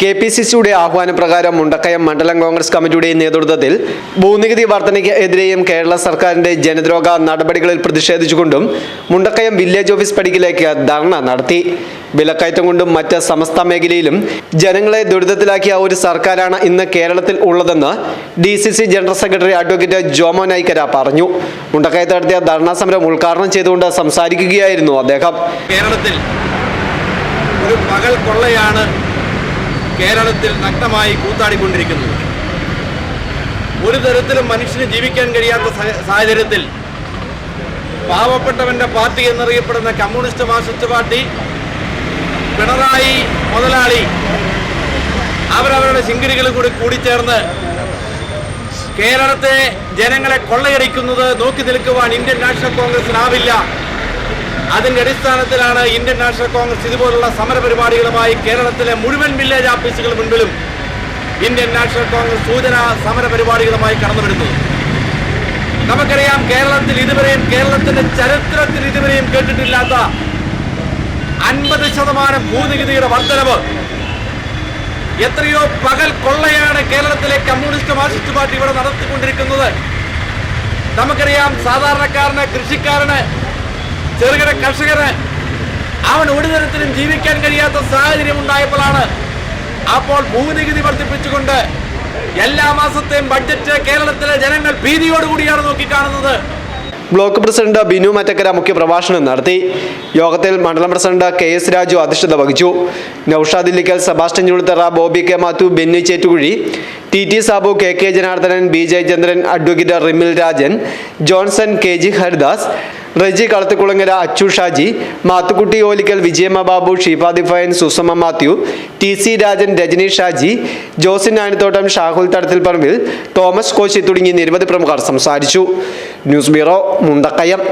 K P C സിയുടെ ആഹ്വാനപ്രകാരം മുണ്ടക്കയം മണ്ഡലം കോൺഗ്രസ് കമ്മിറ്റിയുടെ നേതൃത്വത്തിൽ ഭൂനികുതി വർധനയ്ക്ക് എതിരെയും കേരള സർക്കാരിന്റെ ജനദ്രോഹ നടപടികളിൽ പ്രതിഷേധിച്ചുകൊണ്ടും മുണ്ടക്കയം വില്ലേജ് ഓഫീസ് പടിക്കിലേക്ക് ധർണ നടത്തി. വിലക്കയറ്റം കൊണ്ടും മറ്റ് സമസ്ത മേഖലയിലും ജനങ്ങളെ ദുരിതത്തിലാക്കിയ ഒരു സർക്കാരാണ് ഇന്ന് കേരളത്തിൽ ഉള്ളതെന്ന് D C C general secretary advocate Jomo Naikkara പറഞ്ഞു. മുണ്ടക്കയത്ത് നടത്തിയ ധർണാ സമരം ഉദ്ഘാടനം ചെയ്തുകൊണ്ട് സംസാരിക്കുകയായിരുന്നു അദ്ദേഹം. കേരളത്തിൽ ഒരു പകൽ കൊള്ളയാണ് കേരളത്തിൽ നഗ്നമായി കൂത്താടിക്കൊണ്ടിരിക്കുന്നത് ഒരു തരത്തിലും മനുഷ്യന് ജീവിക്കാൻ കഴിയാത്ത സാഹചര്യത്തിൽ പാവപ്പെട്ടവന്റെ പാർട്ടി എന്നറിയപ്പെടുന്ന കമ്മ്യൂണിസ്റ്റ് മാർക്സിസ്റ്റ് പാർട്ടി പിണറായി മുതലാളി അവരവരുടെ ശിങ്കിരികൾ കൂടി കൂടിച്ചേർന്ന് കേരളത്തെ ജനങ്ങളെ കൊള്ളയടിക്കുന്നത് നോക്കി നിൽക്കുവാൻ ഇന്ത്യൻ നാഷണൽ കോൺഗ്രസിനാവില്ല. അതിന്റെ അടിസ്ഥാനത്തിലാണ് ഇന്ത്യൻ നാഷണൽ കോൺഗ്രസ് ഇതുപോലുള്ള സമരപരിപാടികളുമായി കേരളത്തിലെ മുഴുവൻ വില്ലേജ് ഓഫീസുകൾ മുൻപിലും ഇന്ത്യൻ നാഷണൽ കോൺഗ്രസ് സൂചന സമരപരിപാടികളുമായി കടന്നു വരുന്നത് നമുക്കറിയാം കേരളത്തിൽ ഇതുവരെയും കേരളത്തിന്റെ ചരിത്രത്തിൽ ഇതുവരെയും കേട്ടിട്ടില്ലാത്ത അൻപത് ശതമാനം ഭൂനികുതിയുടെ വർധനവ് എത്രയോ പകൽ കൊള്ളയാണ് കേരളത്തിലെ കമ്മ്യൂണിസ്റ്റ് മാർക്സിസ്റ്റ് പാർട്ടി ഇവിടെ നടത്തിക്കൊണ്ടിരിക്കുന്നത്. നമുക്കറിയാം സാധാരണക്കാരന് കൃഷിക്കാരന് ചെറുകിട കർഷകന് അവൻ ഒരു തരത്തിലും ജീവിക്കാൻ കഴിയാത്ത സാഹചര്യം ഉണ്ടായപ്പോഴാണ് അപ്പോൾ ഭൂനികുതി വർദ്ധിപ്പിച്ചുകൊണ്ട് എല്ലാ മാസത്തെയും ബഡ്ജറ്റ് കേരളത്തിലെ ജനങ്ങൾ ഭീതിയോടുകൂടിയാണ് നോക്കിക്കാണുന്നത്. ബ്ലോക്ക് പ്രസിഡന്റ് ബിനു മറ്റക്കര മുഖ്യപ്രഭാഷണം നടത്തി. യോഗത്തിൽ മണ്ഡലം പ്രസിഡന്റ് കെ എസ് രാജു അധ്യക്ഷത വഹിച്ചു. Naushad Illikkal Sebastian Bobby K Mathew Benny Chettukuzhi T T Sabu K K Janardhanan B Jayachandran advocate Rimil Rajan Johnson K G Haridas Reji Kalathukulangara Achu Shaji Mathukutty Olickal Vijayamma Babu ഷീഫാദി ഫൈൻ Susamma Mathew T C Rajan Rajani Shaji Josin Anathottam Shahul Thadathil Parambil Thomas Koshy തുടങ്ങി നിരവധി പ്രമുഖർ സംസാരിച്ചു. News bureau Mundakkayam.